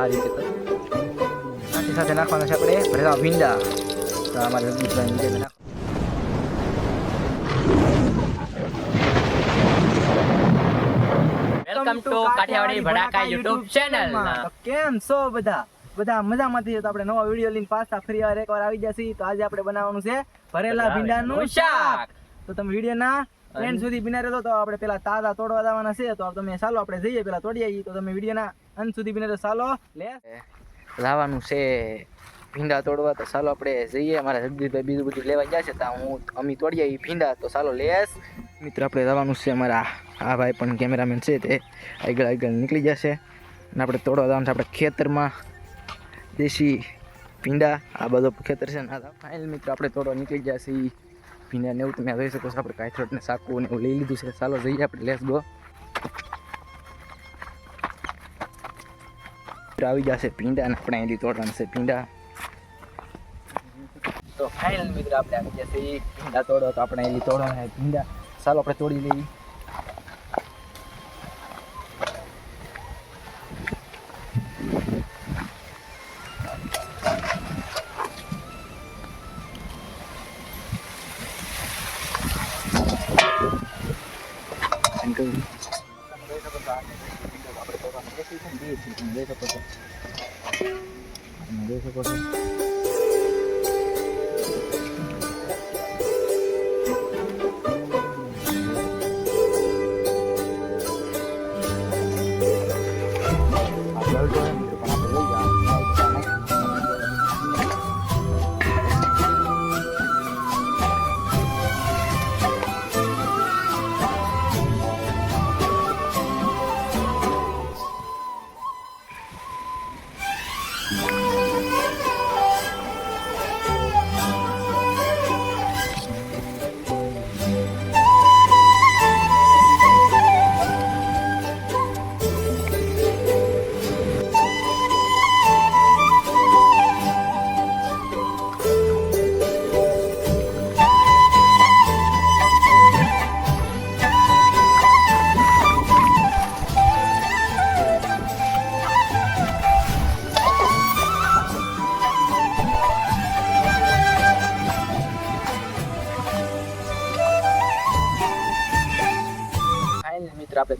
આ રીતે સાથે સાથે નાખવાના છે આપણે ભરેલા ભીંડા. તો અમારે જગદીશભાઈ નીચે નાખ વેલકમ ટુ કાઠિયાવાડી ભડાકા યુટ્યુબ ચેનલ કેમ છો બધા? બધા મજામાંથી? તો આપણે નવા વીડિયો લઈને પાછા ફરી વાર એકવાર આવી છીએ. તો આજે આપણે બનાવવાનું છે ભરેલા ભીંડાનું શાક. તો તમે વિડીયોના એન્ડ સુધી બિના રહેતો તો આપણે પેલા તાજા તોડવા જવાના છે. તો તમે ચાલો આપણે જઈએ. પેલા તોડી આવીએ તો તમે વિડીયોના અંત સુધી બિના તો ચાલો, લે. લાવવાનું છે. ભીંડા તોડવા તો ચાલો આપણે જઈએ. અમારા જગદીશભાઈ બીજું બધું લેવા ગયા છે, તો હું, અમે તોડીએ એ ભીંડા. તો ચાલો લેસ મિત્ર, આપણે જવાનું છે અમારા આ ભાઈ પણ કેમેરામેન છે તે. આગળ આગળ નીકળી જશે. અને આપણે તોડવા જવાનું છે આપણે ખેતરમાં. દેશી ભીંડા. આ બધો ખેતર છે ને ફાઇનલ મિત્ર, આપણે તોડવા નીકળી ગયા એ ભીંડા ને એવું તમે જોઈ શકો છો. આપણે કાંઈ ને સાકું ને એવું લઈ લીધું છે. ચાલો, જઈએ આપણે. લેસ ગો આવી જશે ભીંડા ને આપણે અહીંથી તોડવાના છે ભીંડા તો ફાઇનલ મિત્ર આપણે આવી જશે એ ભીંડા તોડો તો આપણે અહીંથી તોડવાના છે ભીંડા ચાલો આપણે તોડી લઈએ. અંકલ જોઈ શકો છો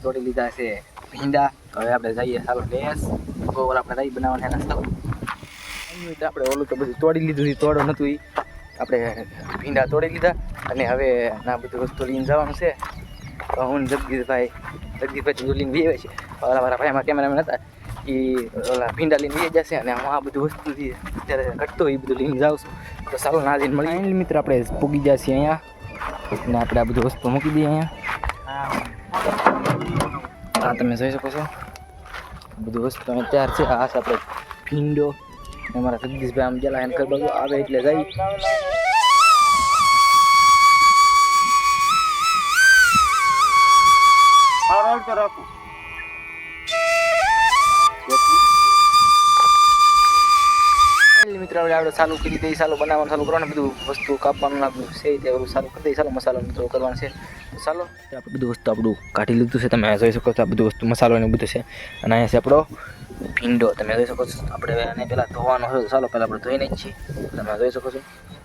તોડી લીધા છે ભીંડા હવે આપણે જઈએ ચાલો લેસ ગોવર આપણે રહી બનાવવાના મિત્ર આપણે ઓલું તો બધું તોડી લીધું હતું તોડો નહોતું એ આપણે ભીંડા તોડી લીધા અને હવે ના બધું વસ્તુ લઈને જવાનું છે તો હું ને જગદીશભાઈ જગદીશભાઈ તો લઈને વી છે ઓલા મારા ભાઈમાં કેમેરામેન હતા એ ઓલા ભીંડા લઈને વી જશે અને હું આ બધું વસ્તુ જે અત્યારે ઘટતો એ બધું લઈને જાઉં છું તો સારું ના લઈને મળી મિત્ર આપણે પૂગી જશે અહીંયા અને આપણે આ બધું વસ્તુ મૂકી દઈએ અહીંયા હા તમે જોઈ શકો છો. બધું વસ્તુ અહીં તૈયાર છે. આ છે આપણે ભીંડો. અમારા જગદીશભાઈ આમ ગયેલા એને બાજુ આવે એટલે જઈ મિત્રો આપણે આપણે ચાલુ કરી દઈએ ચાલુ બનાવવાનું ચાલુ કરવાનું બધું વસ્તુ કાપવાનું નાખવું છે તે બધું ચાલુ કરી દઈએ. ચાલો મસાલો મિત્રો કરવાનું છે. ચાલો આપણે બધું વસ્તુ આપણું કાઢી લીધું છે. તમે જોઈ શકો છો આ બધું વસ્તુ મસાલો ને બધું છે. અને અહીંયા છે આપણો ભીંડો. તમે જોઈ શકો છો. આપણે એને પહેલાં ધોવાનો છે ચાલો પહેલાં આપણે ધોઈને જ છીએ તમે જોઈ શકો છો.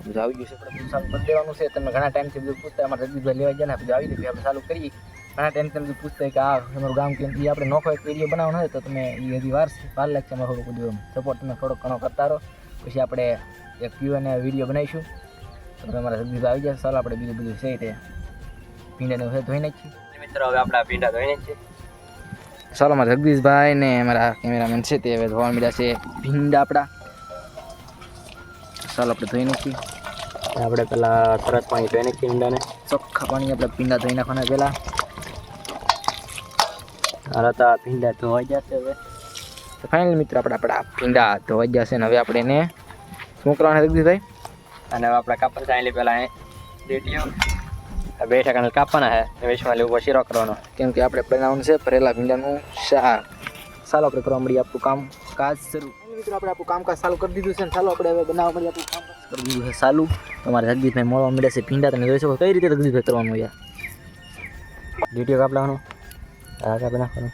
બધું આવી ગયું છે. આપણે મસાલો પણ દેવાનું છે. તમે ઘણા ટાઈમથી બધું પૂછતા અમારે જગદીશભાઈ લેવા ગયા ને બધું આવી ગયું આપણે ચાલુ કરીએ. ઘણા ટાઈમથી બધું પૂછતા કે આ તમારું ગામ કેમ એ આપણે નોખો એક વીડિયો બનાવવાનો હોય તો તમે એ હજી વાર વાર લાગશે અમારે થોડુંક બધું સપોર્ટ તમે થોડોક ઘણો કરતા રહો. પછી આપણે એક ક્યુ અને વીડિયો બનાવીશું. તો તમે અમારા જગદીશભાઈ આવી જશે. ચાલો આપણે બીજું બધું છે તે ભીંડાને હવે ધોઈ નાખીએ. મિત્રો હવે આપણા ભીંડા ધોઈ છે ચાલો મારા જગદીશભાઈ ને અમારા કેમેરામેન છે તે હવે ધોવા મળ્યા છે ભીંડા આપણા. ચાલો આપણે ધોઈ નાખીએ. આપણે પેલા સરસ પાણી ધોઈને ભીંડાને. ચોખ્ખા પાણી આપણે ભીંડા ધોઈ નાખવાના પહેલાં હાલો તો ભીંડા ધોવાઈ જશે હવે. તો ફાઇનલ મિત્ર આપણે આપણા ભીંડા ધોવાઈ જશે ને હવે આપણે એને શું કરવાના જગદીશભાઈ? અને હવે આપણે કાપડ ચાલી પહેલાં રેડિયો બે ઠેકાણે કાપવાના છે. વેચમાં લેવું શીરો કરવાનો. કેમ કે આપણે બનાવવાનું છે ભરેલા ભીંડાનું શાક. ચાલો આપણે કરવા મળીએ આપણું કામ કાજ શરૂ. મિત્રો આપણે આપણું કામકાજ ચાલુ કરી દીધું છે ને ચાલો આપણે હવે બનાવવા મળીએ આપણું કામ. કરી દીધું છે ચાલુ. તમારે જગદીશભાઈ મળવા મળે છે ભીંડા. તમે જોઈ શકો કઈ રીતે જગદીશભાઈ કરવાનું યાર. ડીટીઓ કાપ લેવાનો આ કાપી નાખવાનો.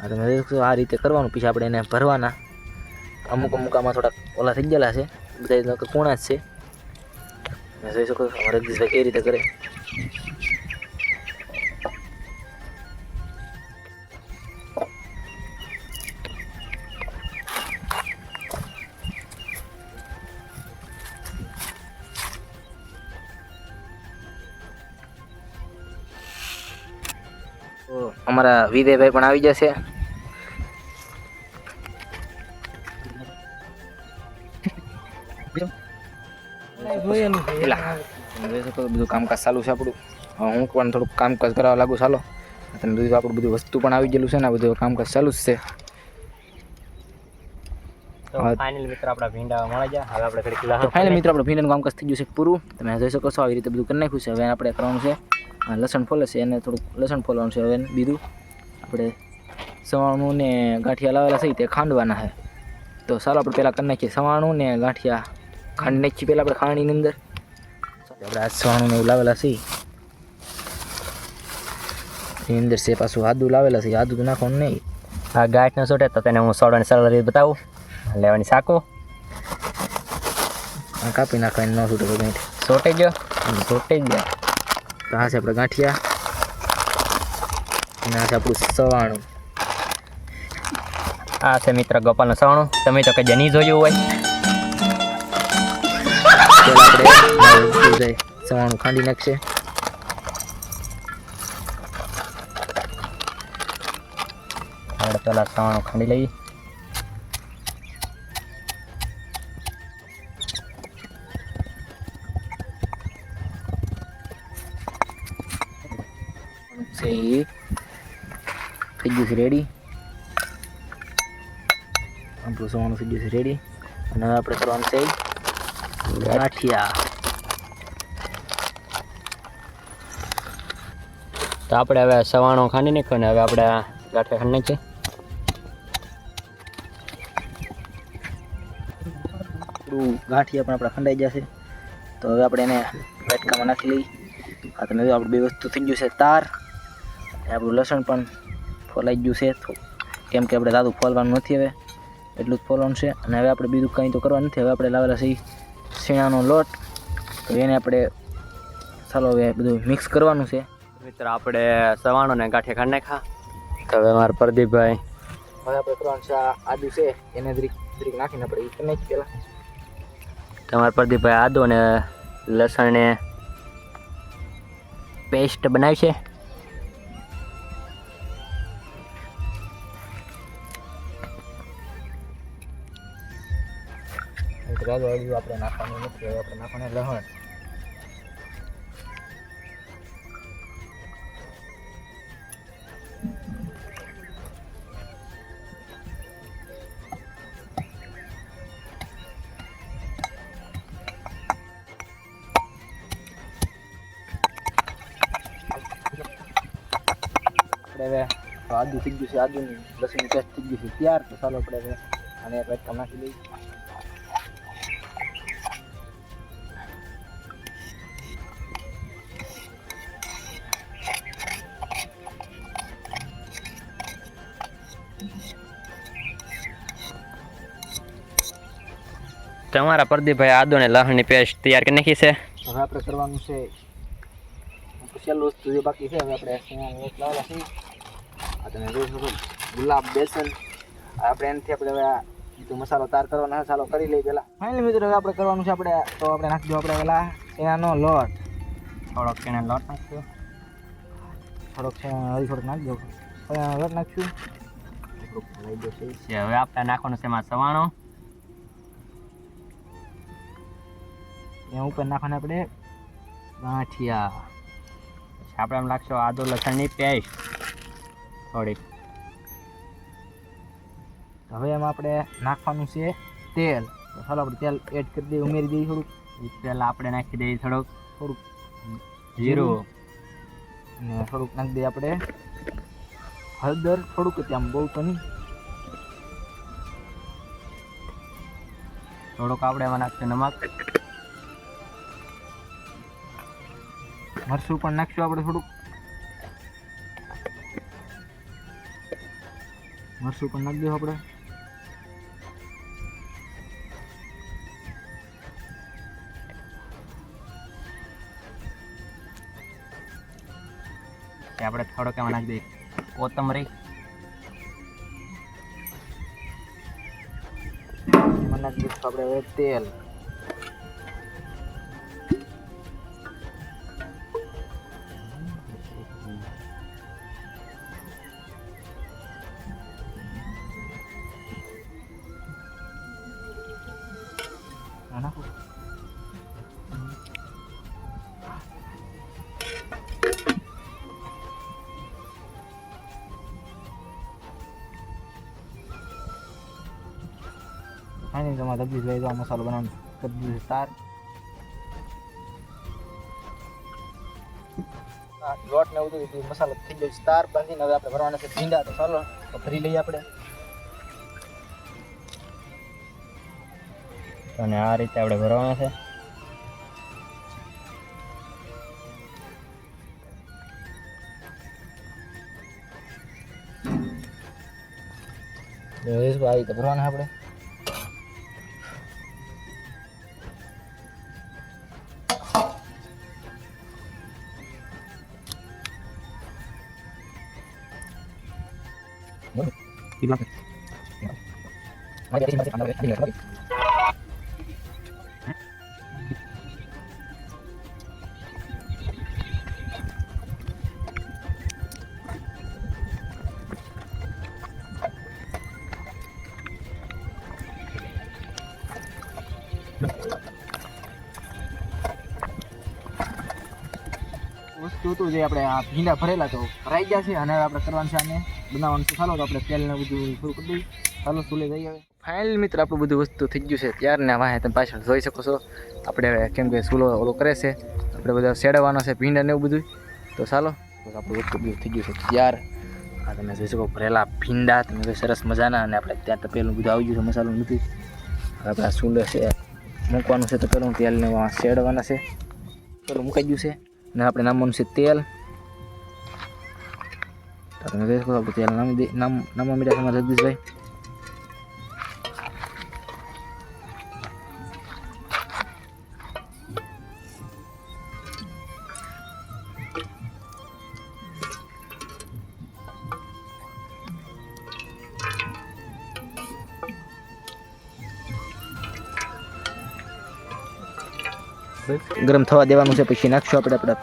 આ તમે જોઈ શકો આ રીતે કરવાનું. પછી આપણે એને ભરવાના. અમુક અમુક આમાં થોડાક ઓલા થઈ ગયેલા છે. બધા કોણા જ છે. તમે જોઈ શકો જગદીશભાઈ કઈ રીતે કરે. અમારા વિદયભાઈ પણ આવી જશે. પેલા. છો બધું કામકાજ ચાલુ છે આપણું. હું પણ થોડુંક કામકાજ કરવા લાગુ ચાલો તમે બધું આપણું બધું વસ્તુ પણ આવી ગયેલું છે ને આ બધું કામકાજ ચાલુ જ છે. તો ફાઇનલ મિત્રો આપણા ભીંડા મળી જાય હવે આપણે ઘડીક તો ફાઇનલ મિત્રો આપણે ભીંડાનું કામકાજ થઈ ગયું છે પૂરું. તમે જોઈ શકો છો આવી રીતે બધું કરી નાખ્યું છે. હવે આપણે કરવાનું છે લસણ ફોલે છે એને થોડુંક લસણ ફોલવાનું છે હવે બીજું. આપણે સવાણું ને ગાંઠિયા લાવેલા છે તે ખાંડવાના છે. તો ચાલો આપણે પહેલાં કરી નાખીએ. સવાણું ને ગાંઠિયા ખાંડ નાખીએ પહેલાં આપણે ખાંડની અંદર. આપણે આ સવાણું ને એવું લાવેલા છે એની અંદર છે પાછું આદુ લાવેલા છે આદુ તો નાખવાનું નહીં આ ગાંઠ ન સોટે તો તેને હું સોડવાની સરળ રીત બતાવું લેવાની સાકો કાપી નાખવાની ન છૂટે ગાંઠ સોટી ગયો સોટે ગયા તો હા છે આપણે ગાંઠિયા અને આ છે આપણું સવાણું આ છે મિત્ર ગોપાલનું સવાણું તમે તો કઈ નહીં જોયું હોય આપણે સવાણું ખાંડી નાખશે આપણે પહેલાં સવાણું ખાંડી લઈએ એ થઈ રેડી આપણું ગયું છે રેડી અને આપણે કરવાનું છે ગાંઠિયા તો આપણે હવે સવાણો ખાંડી નાખ્યો ને હવે આપણે ગાંઠિયા ખાંડી નાખીએ. ગાંઠિયા પણ આપણા ખંડાઈ જશે. તો હવે આપણે એને વાટકામાં નાખી લઈ આ તમે આપણે બે વસ્તુ થઈ ગયું છે તાર. આપણું લસણ પણ ફોલાઈ ગયું છે. કેમ કે આપણે દાદું ફોલવાનું નથી હવે. એટલું જ ફોલવાનું છે. અને હવે આપણે બીજું કંઈ તો કરવાનું નથી. હવે આપણે લાવેલા છે ઈ શીણાનો લોટ. તો એને આપણે ચાલો હવે બધું મિક્સ કરવાનું છે. મિત્ર આપણે સવાણો ને ગાંઠિયા ખાંડ નાખા તો હવે મારા પ્રદીપભાઈ. હવે આપણે કરવાનું છે આદુ છે એને દ્રીક દ્રીક નાખીને આપણે એ નાખીએ પહેલાં તમારા પ્રદીપભાઈ આદુ અને લસણને પેસ્ટ બનાવી છે. રાજો અડ્યું આપણે નાખવાનું નથી હવે આપણે નાખવાનું લહણ આપણે હવે આદુ થઈ ગયું છે આદુની લસણની પેસ્ટ થઈ ગયું છે ત્યાર તો ચાલો આપણે હવે આને એક વાટકા નાખી દઈએ તમારા પ્રદીપભાઈ આદુ અને લસણની પેસ્ટ તૈયાર કરી નાખી છે. હવે આપણે કરવાનું છે છેલ્લું વસ્તુ જે બાકી છે હવે આપણે લાવેલા છે. આ તમે ગુલાબ બેસન. આપણે એનાથી આપણે હવે બીજો મસાલો તૈયાર કરવાનો છે ચાલો કરી લઈએ પહેલાં. ફાઇનલી મિત્રો હવે આપણે કરવાનું છે આપણે તો આપણે નાખી દો આપણે પહેલાં શેણાનો લોટ. થોડોક એને લોટ નાખ્યો. થોડોક છે હજી થોડોક નાખી દો લોટ છે હવે આપણે નાખવાનું છે એમાં સવાણું. એના ઉપર નાખવાના આપણે ગાંઠિયા પછી આપણે એમ લાગશે આદુ લસણની પેસ્ટ. થોડીક હવે એમાં આપણે નાખવાનું છે તેલ. તો ચાલો આપણે તેલ એડ કરી દઈએ, ઉમેરી દઈએ થોડુંક. પહેલાં આપણે નાખી દઈએ થોડુંક. થોડુંક જીરું. અને થોડુંક નાખી દઈએ આપણે હળદર થોડુંક આમ બહુ તો નહીં. થોડુંક આપણે એમાં નાખશે નમક. મરચું પણ નાખશું આપણે થોડુંક. મરસું પણ નાખી દઉં આપણે. આપણે થોડોક એમાં નાખી દઈએ. કોથમરી. એમાં નાખી આપણે તેલ. નાખો. નહીં તમારે જગદીશભાઈ લઈ આ મસાલો બનાવવાનો દીધો તાર લોટ ને એવું મસાલો થઈ ગયો તાર બાંધીને હવે આપણે ભરવાના છે ભીંડા, તો ચાલો, તો ભરી લઈએ આપણે અને આ રીતે આપણે ભરવાના છે. આ રીતે ભરવાના આપણે. વસ્તુ હતું જે આપણે આ ભીંડા ભરેલા તો ભરાઈ ગયા છે અને આપણે કરવાનું છે આને બનાવવાનું છે. ચાલો તો આપણે તેલ ને બધું શરૂ કરી દઈએ. ચાલો સુલે જઈએ હવે. ફાઇનલ મિત્ર, આપણું બધું વસ્તુ થઈ ગયું છે. ત્યાર ને વાહે તમે પાછળ જોઈ શકો છો. આપણે કેમ કે સુલો ઓલો કરે છે. આપણે બધા સેડવાનો છે, ભીંડા ને એવું બધું. તો ચાલો. આપણું વસ્તુ બધું થઈ ગયું છે. ત્યાર. આ તમે જોઈ શકો, ભરેલા ભીંડા. તમે કોઈ સરસ મજાના. અને આપણે ત્યાં તો પહેલું બધું આવી ગયું છે મસાલો નથી આપણે આ સુલે છે, મૂકવાનું છે તો પેલું તેલને શેડવાના છે. પેલું મૂકાઈ ગયું છે. ને આપણે નામવાનું છે તેલ તમે છો આપણે તેલ નામી નામ નામવા મીડિયા તમારા જગદીશભાઈ ગરમ થવા દેવાનું છે, પછી નાખશું આપણે આપણા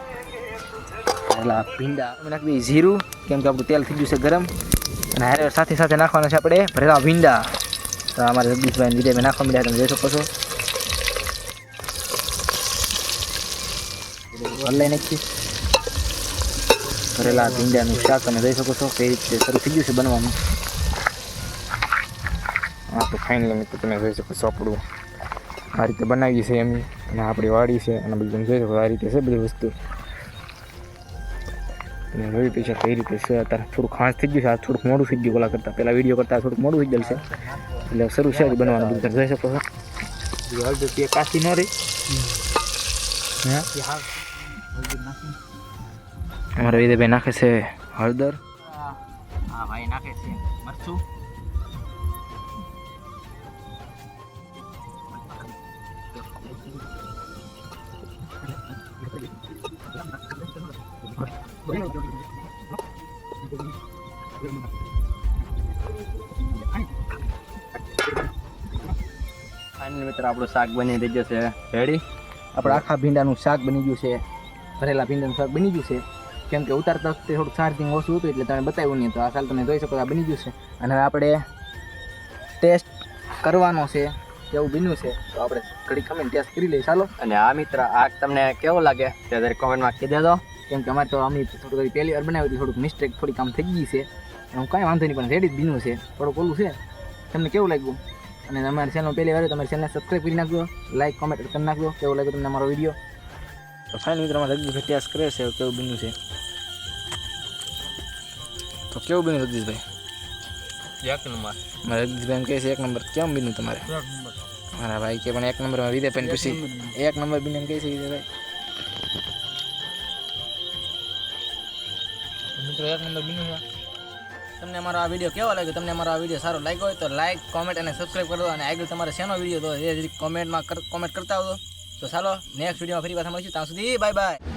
પેલા ભીંડા. અમે નાખી દઈએ જીરું, કેમ કે આપણું તેલ થઈ ગયું છે ગરમ. અને હારે સાથે સાથે નાખવાના છે આપણે ભરેલા ભીંડા. તો અમારે જગદીશભાઈ વિજયભાઈ નાખવા મળ્યા તમે જોઈ શકો છો. ઓનલાઈન નાખી ભરેલા ભીંડાનું શાક તમે જોઈ શકો છો, કઈ રીતે શરૂ થઈ ગયું છે બનવાનું. હા તો ફાઇનલી મિત્રો તમે જોઈ શકો છો આપણું આ રીતે બનાવીએ છીએ એમ અને આપણી વાડી છે અને બધું તમે જોઈ શકો આ રીતે છે બધી વસ્તુ. તમે જોઈ પૈસા કઈ રીતે છે અત્યારે થોડું ખાસ થઈ ગયું છે આ થોડુંક મોડું થઈ ગયું ઓલા કરતાં. પહેલાં વીડિયો કરતાં થોડુંક મોડું થઈ ગયેલું છે. એટલે શરૂ છે હજી બનવાનું બધું. તમે જોઈ શકો છો. હળદર તે કાચી ન રહી. હા? અમારા વિદયભાઈ નાખે છે હળદર. હા ભાઈ નાખે છે. મરચું. ફાઇનલ મિત્ર આપણું શાક બની થઈ જશે રેડી આપણે આખા ભીંડાનું શાક બની ગયું છે. ભરેલા ભીંડાનું શાક બની ગયું છે. કેમ કે ઉતારતા વખતે થોડુંક ચાર્જિંગ ઓછું હતું એટલે તમે બતાવ્યું નહીં. તો આ સાલ તમે જોઈ શકો આ બની ગયું છે. અને હવે આપણે ટેસ્ટ કરવાનો છે. કેવું બન્યું છે? તો આપણે ઘડી ખમીને ટેસ્ટ કરી લઈએ. ચાલો. અને આ મિત્ર આ તમને કેવો લાગે તે કોમેન્ટમાં કહી દેજો કેમ કે અમારે તો અમે થોડુંક પહેલી વાર બનાવી હતી થોડુંક મિસ્ટેક થોડી કામ થઈ ગઈ છે. હું કાંઈ વાંધો નહીં પણ રેડી જ બીનું છે. થોડુંક ઓલું છે. તમને કેવું લાગ્યું? અને તમારી ચેનલ પહેલી વાર તમારી ચેનલને સબસ્ક્રાઈબ કરી નાખજો લાઈક કોમેન્ટ કરી નાખજો. કેવું લાગ્યું તમને અમારો વીડિયો તો ફાઇનલ મિત્રો અમારે જગદીશભાઈ ટેસ્ટ કરે છે કેવું બન્યું છે? તો કેવું બીનું જગદીશભાઈ? એક નંબર. મારે જગદીશભાઈ એમ કહે છે એક નંબર. કેમ બીનું તમારે? મારા ભાઈ કે પણ એક નંબરમાં વિદે પણ પૂછી. એક નંબર બીને એમ કહે છે વિદયભાઈ મિત્રો, એક નંબર બીનું છે. તમને અમારો આ વીડિયો કેવો લાગ્યો? તમને અમારો આ વીડિયો સારો લાગ્યો હોય તો લાઈક કોમેન્ટ અને સબસ્ક્રાઈબ કરો અને આગળ તમારે શેનો વીડિયો તો એ કોમેન્ટમાં કોમેન્ટ કરતા આવજો. તો ચાલો નેક્સ્ટ વિડીયોમાં ફરી પાછા મળીશું. ત્યાં સુધી બાય બાય